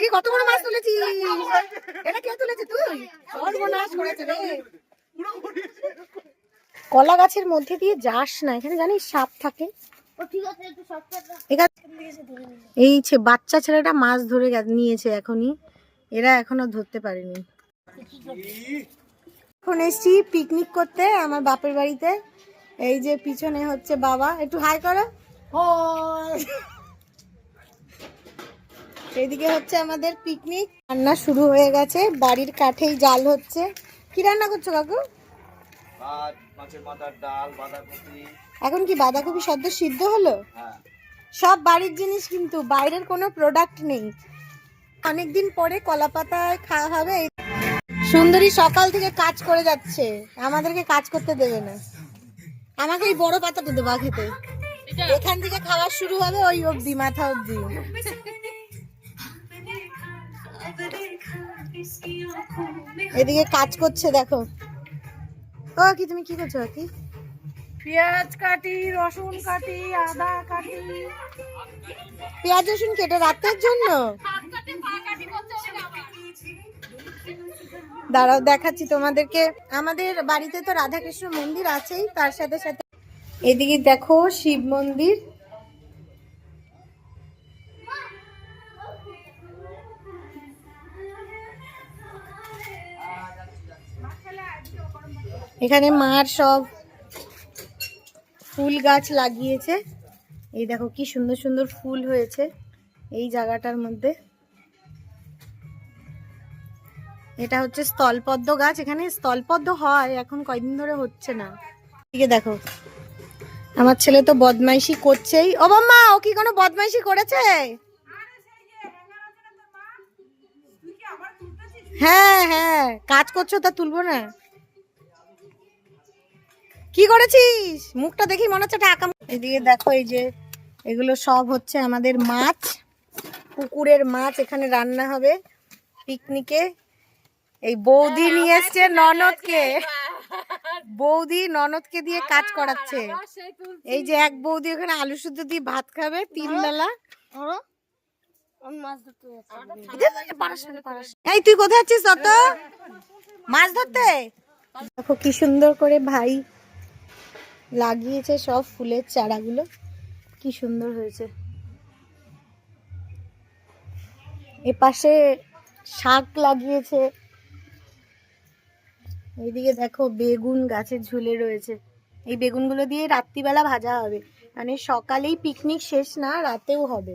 দেখি কত বড় মাছ তুলেছিস এটা কে তুলেছে তুই? সর্বনাশ করেছে রে। কলা গাছের মধ্যে দিয়ে যাস না এখানে জানিস সাপ থাকে। এই ছে বাচ্চা ছেলেটা মাছ ধরে নিয়েছে এখনই। এরা এখনও ধরতে পারেনি। এখন এসছি পিকনিক করতে আমার বাপের বাড়িতে। এই যে পিছনে হচ্ছে বাবা। একটু হাই করো। এইদিকে হচ্ছে আমাদের পিকনিক রান্না শুরু হয়ে গেছে। বাড়ির কাঠেই জাল হচ্ছে। কি রান্না করছ কাকু? এখন কি বাঁধাকপি সদ্য সিদ্ধ হলো? হ্যাঁ। সব বাড়ির জিনিস কিন্তু বাইরের কোনো প্রোডাক্ট নেই। অনেকদিন পরে কলা পাতায় খাওয়া হবে। সুন্দরী সকাল থেকে কাজ করে যাচ্ছে। আমাদেরকে কাজ করতে দেবে না। আমাকে এই বড় পাতাটা দেবা খেতে। এখান থেকে খাওয়া শুরু হবে ওই অবধি মাথা অবধি। এদিকে কাজ করছে দেখো। ও কি তুমি কি করছ কি পেঁয়াজ কাটি রসুন কাটি আদা কাটি। পেঁয়াজ রসুন কেটে রাতের জন্য? দাঁড়াও দেখাচ্ছি তোমাদেরকে। আমাদের বাড়িতে তো রাধাকৃষ্ণ মন্দির আছেই তার সাথে সাথে এদিকে দেখো শিব মন্দির। এখানে মার সব ফুল গাছ লাগিয়েছে। এই দেখো কি সুন্দর সুন্দর ফুল হয়েছে এই জায়গাটার মধ্যে। এটা হচ্ছে স্থলপদ্ম গাছ। এখানে স্থলপদ্ম হয়, এখন কয়দিন ধরে হচ্ছে না। এদিকে দেখো, আমার ছেলে তো বদমাইশি করছেই। ও মাম্মা ও কি কোনো বদমাইশি করেছে? হ্যাঁ হ্যাঁ কাজ করছ তা তুলবো না। কি করেছিস? মুখটা দেখি মনে হচ্ছে টাকা এদিকে দেখো এই যে এগুলো সব হচ্ছে আমাদের মাছ পুকুরের মাছ এখানে রান্না হবে পিকনিকে। এই বৌদি নিয়ে এসছে ননদকে। বৌদি ননদকে দিয়ে কাজ করাচ্ছে। এই যে এক বৌদি ওখানে আলু সুদ্ধ দিয়ে ভাত খাবে তিন বেলা এই তুই কোথায় আছিস তত মাছ ধরতে? দেখো কি সুন্দর করে ভাই লাগিয়েছে সব ফুলের চারাগুলো। কি সুন্দর হয়েছে। এ পাশে শাক লাগিয়েছে। এইদিকে দেখো বেগুন গাছে ঝুলে রয়েছে। এই বেগুনগুলো দিয়ে রাত্রিবেলা ভাজা হবে। মানে সকালেই পিকনিক শেষ না, রাতেও হবে।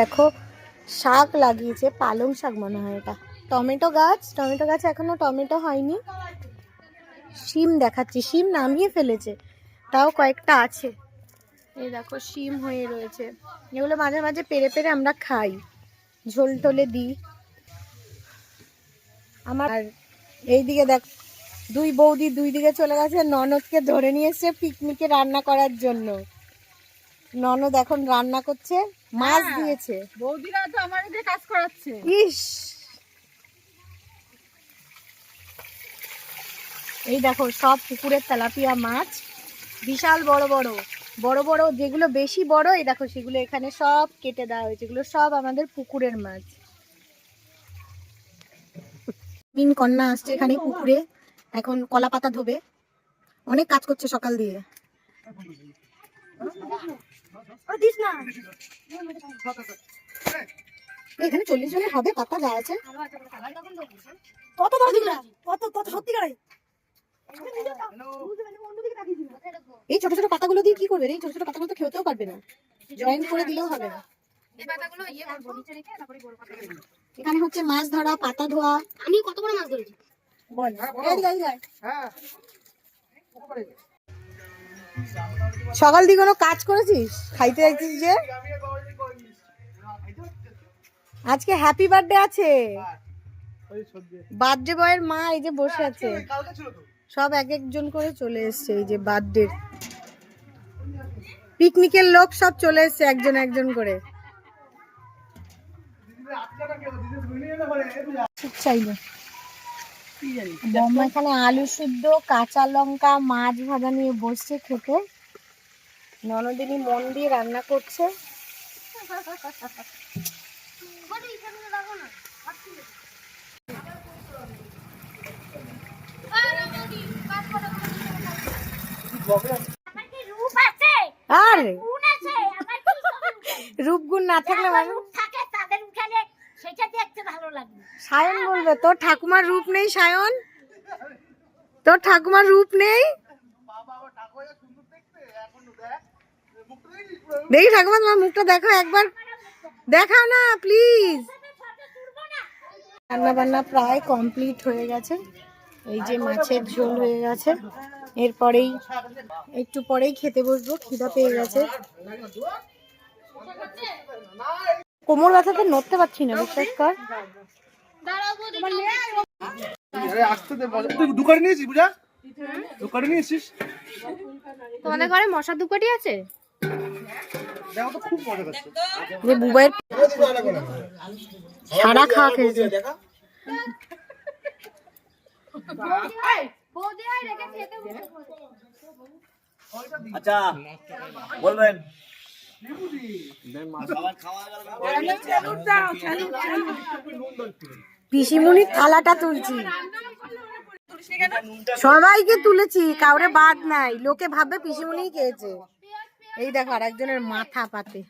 দেখো শাক লাগিয়েছে, পালং শাক মনে হয় এটা টমেটো গাছ টমেটো গাছ এখনও টমেটো হয়নি। শিম দেখাচ্ছি শিম নামিয়ে ফেলেছে তাও কয়েকটা আছে। এই দেখো শিম হয়ে রয়েছে। এগুলো মাঝে মাঝে পেরে পেরে আমরা খাই ঝোল টোলে দিই। আমার এইদিকে দেখ দুই বৌদি দুই দিকে চলে গেছে ননদকে ধরে নিয়ে এসছে পিকনিকে রান্না করার জন্য। ননদ এখন রান্না করছে মাছ দিয়েছে। বৌদিরা তো আমার কাজ করাচ্ছে। ইস! এই দেখো সব পুকুরের তেলাপিয়া মাছ বিশাল বড় বড়। বড় বড় যেগুলো বেশি বড় এই দেখো সেগুলো এখানে সব কেটে দেওয়া হয়েছে। এগুলো সব আমাদের পুকুরের মাছ। তিন কন্যা আসছে এখানে পুকুরে এখন কলা পাতা ধোবে। অনেক কাজ করছে সকাল দিয়ে। এখানে চল্লিশ জনের হবে পাতা যা আছে। কত কত কত সত্যিকারে? এই ছোট ছোট পাতাগুলো দিয়ে কি করবে? রে? এই ছোট ছোট পাতাগুলো তো খেতেও পারবে না। জয়েন করে দিলেও হবে না। এখানে হচ্ছে মাছ ধরা পাতা ধোয়া। আমি কত বড় মাছ ধরেছি। বল আয়। সকাল দিয়ে কোনো কাজ করেছিস? খাইতে যাইছিস যে? আজকে হ্যাপি বার্থডে আছে। বার্থডে বয়ের মা এই যে বসে আছে। সব এক একজন করে চলে এসছে এই যে বার্থডে পিকনিকের লোক সব চলে এসছে একজন একজন করে। আলু সিদ্ধ, কাঁচা লঙ্কা, মাছ ভাজা নিয়ে বসছে খেতে। ননদিনী মন দিয়ে রান্না করছে। আর? রূপগুণ না থাকলে সায়ন বলবে তোর ঠাকুমার রূপ নেই সায়ন? তোর ঠাকুমার রূপ নেই? দেখি ঠাকুমা তোমার মুখটা দেখো একবার। দেখাও না প্লিজ রান্না বান্না প্রায় কমপ্লিট হয়ে গেছে। এই যে মাছের ঝোল হয়ে গেছে। এরপরেই একটু পরেই খেতে বসবো খিদা পেয়ে গেছে। কোমর ব্যথাতে নড়তে পারছি না বিশ্বাস কর। তুই দোকানে নিয়েছিস বুঝা? দোকানে নিয়েছিস? তোমাদের ঘরে মশা দুপাটি আছে? বুবাইয়ের সারা খাওয়া খেয়েছে। আচ্ছা বলবেন। পিসিমুনির থালাটা তুলছি। সবাইকে তুলেছি কাউরে বাদ নাই। লোকে ভাববে পিসিমুনিই খেয়েছে। এই দেখো আর একজনের মাথা পাতে।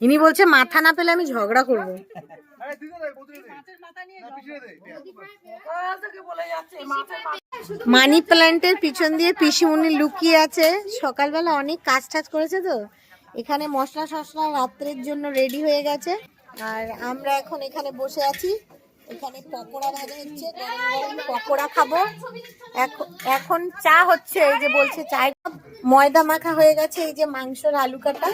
ইনি বলছে মাথা না পেলে আমি ঝগড়া করব। মানি প্ল্যান্টের পিছন দিয়ে পিসিমুনি লুকিয়ে আছে। সকালবেলা অনেক কাজ টাজ করেছে তো। এখানে মশলা টশলা রাত্রের জন্য রেডি হয়ে গেছে। আর আমরা এখন এখানে বসে আছি। এখানে পকোড়া ভাজা হচ্ছে পকোড়া খাব। এখন এখন চা হচ্ছে এই যে বলছে চায় ময়দা মাখা হয়ে গেছে এই যে মাংসর আলু কাটা।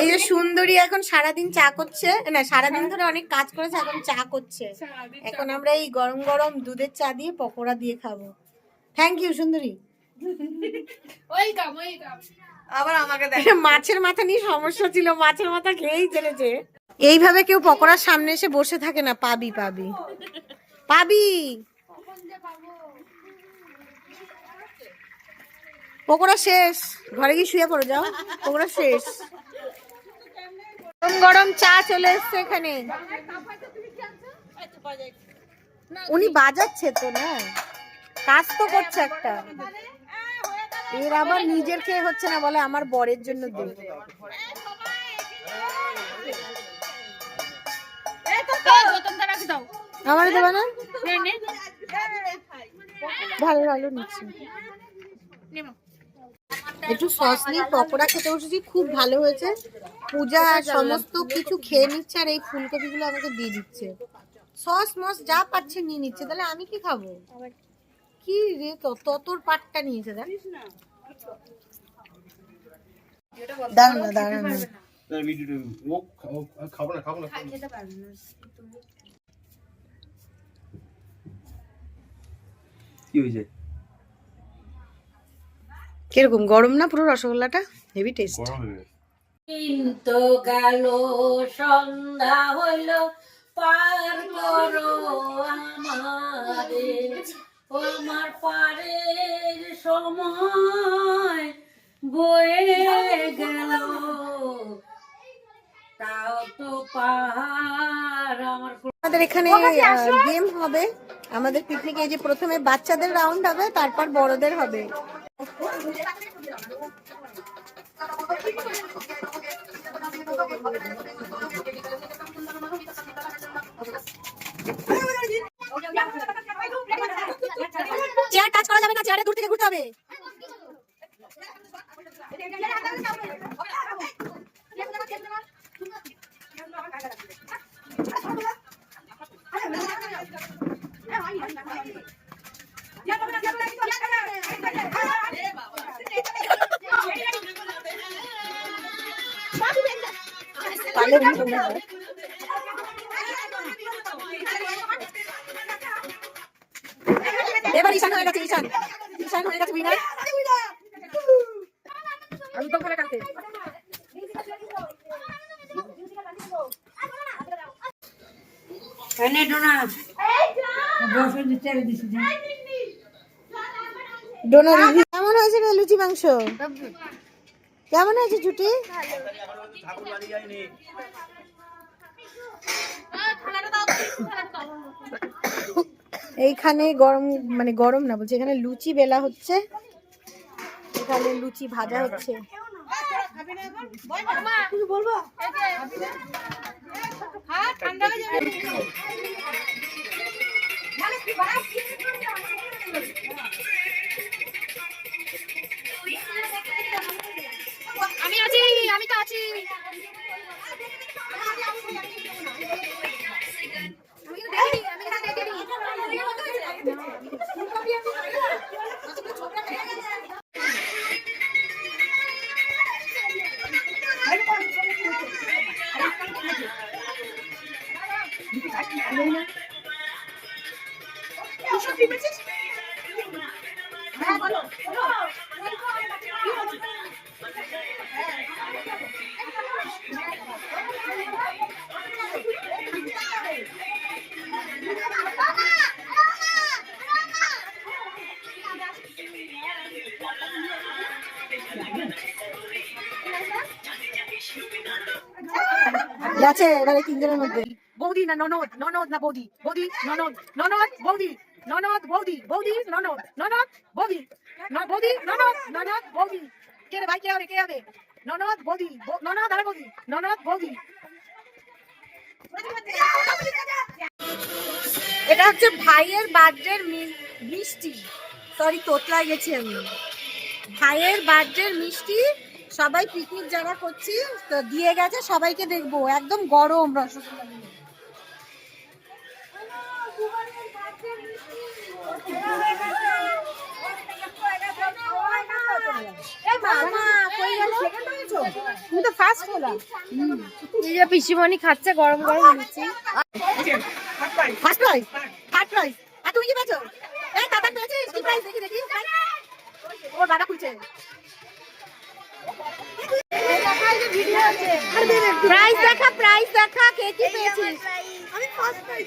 এই যে সুন্দরী এখন সারাদিন চা করছে। না সারাদিন ধরে অনেক কাজ করেছে এখন চা করছে। এখন আমরা এই গরম গরম দুধের চা দিয়ে পকোড়া দিয়ে খাব। থ্যাংক ইউ সুন্দরী। আবার আমাকে দেখ। মাছের মাথা নিয়ে সমস্যা ছিল মাছের মাথা খেয়েই চলেছে। এইভাবে কেউ পকোড়ার সামনে এসে বসে থাকে না, পাবি পাবি। পাবি। পকোড়া শেষ। ঘরে গিয়ে শুয়ে পড়ো, যাও। পকোড়া শেষ। গরম গরম চা চলে এসছে এখানে। উনি বাজাচ্ছে তো, না? কাজ তো করছে একটা। এর আবার নিজের খেয়ে হচ্ছে না বলে আমার বরের জন্য দে আমার দেবে না? ভালো ভালো নিচ্ছি। একটু সস নিয়ে পকোড়া খেতে বসেছি খুব ভালো হয়েছে। পূজা সমস্ত কিছু খেয়ে নিচ্ছে আর এই ফুলকপিগুলো আমাকে দিয়ে দিচ্ছে। সস মস যা পাচ্ছে নিয়ে নিচ্ছে তাহলে আমি কি খাব? কি রে তত তোর পাটটা নিয়েছে দেখ। দাঁড়ান না দাঁড়ান না। খাব না খাব না কি হয়েছে? কীরকম গরম না পুরো রসগোল্লাটা? হেভি টেস্ট কিন্তু গেল সন্ধ্যা হইল পার করো আমারে ও আমার পারের সময় বয়ে গেল তাও তো পাহাড় আমার আমাদের এখানে গেম হবে। আমাদের পিকনিকে যে প্রথমে বাচ্চাদের রাউন্ড হবে তারপর বড়দের হবে। চেয়ার টাচ করা যাবে না চেয়ারে দূর থেকে ঘুরতে হবে পারলে উনি তোমরা হবে। এবার ঈশান হয়ে গেছে ঈশান ঈশান হয়ে গেছে উইনার আমি তো করে কালকে এনে ডোনা। বসে ডোনা কেমন হয়েছে রে লুচি মাংস? কেমন হয়েছে যায়নি এইখানে গরম মানে গরম না, বলছি এখানে লুচি বেলা হচ্ছে। এখানে লুচি ভাজা হচ্ছে। ঠান্ডা হয়ে যাবে। আমি আছি আমি তো আছি। গেছে এবারে তিনজনের মধ্যে। বৌদি না ননদ? ননদ না বৌদি? বৌদি ননদ? ননদ বৌদি। ননদ, বৌদি বৌদি, ননদ ননদ, বৌদি বৌদি, ননদ ননদ, বৌদি। কে রে ভাই, কে হবে কে হবে? ননদ, বৌদি ননদ আর বৌদি, ননদ, বৌদি। এটা হচ্ছে ভাইয়ের বার্থডের মিষ্টি। সরি তোতলায় গেছি আমি। ভাইয়ের বার্থডের মিষ্টি। সবাই পিকনিক যারা করছি দিয়ে গেছে, সবাইকে দেখব। একদম গরম রসগোল্লা। তুমি পিসিমণি খাচ্ছে গরম গরম প্রাইজ দেখি প্রাইজ দেখা, কে কি পেয়েছিস? আমি ফার্স্ট প্রাইজ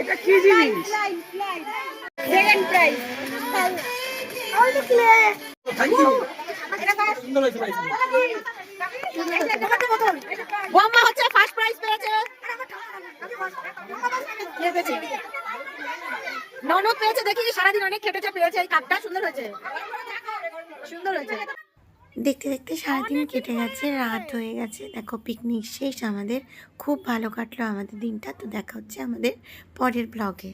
এটা কি জিনিস? সেকেন্ড প্রাইজ হচ্ছে ফার্স্ট প্রাইজ পেয়েছে? ননদ পেয়েছে দেখি সারাদিন অনেক খেটেছে পেয়েছে এই কাপটা সুন্দর হয়েছে। সুন্দর হয়েছে। দেখতে দেখতে সারাদিন কেটে গেছে রাত হয়ে গেছে। দেখো পিকনিক শেষ আমাদের খুব ভালো কাটলো আমাদের দিনটা। তো দেখা হচ্ছে আমাদের পরের ব্লগে